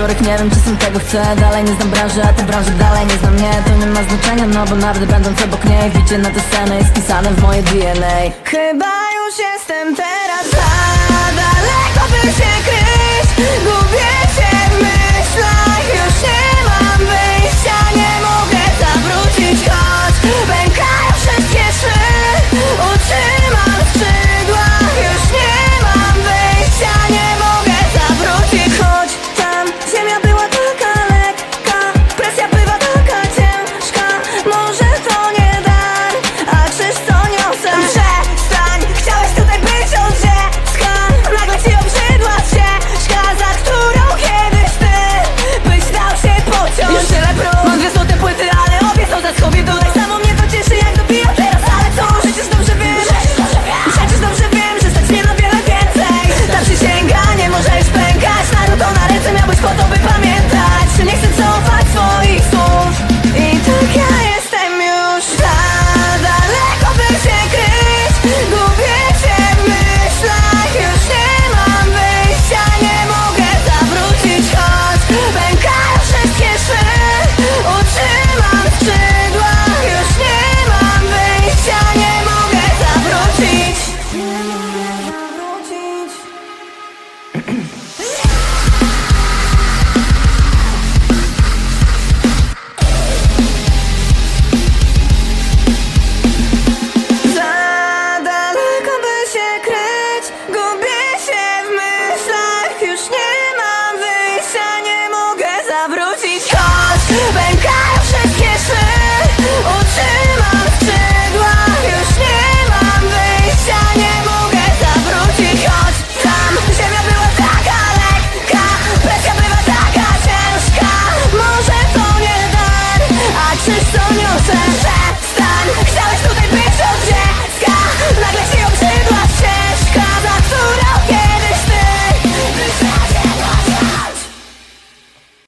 których nie wiem czy sam tego chcę. Dalej nie znam branży, a ta branża dalej nie znam. Mnie To nie ma znaczenia, no bo nawet będąc obok niej Widzicie na tę scenę jest pisane w moje DNA Chyba już jestem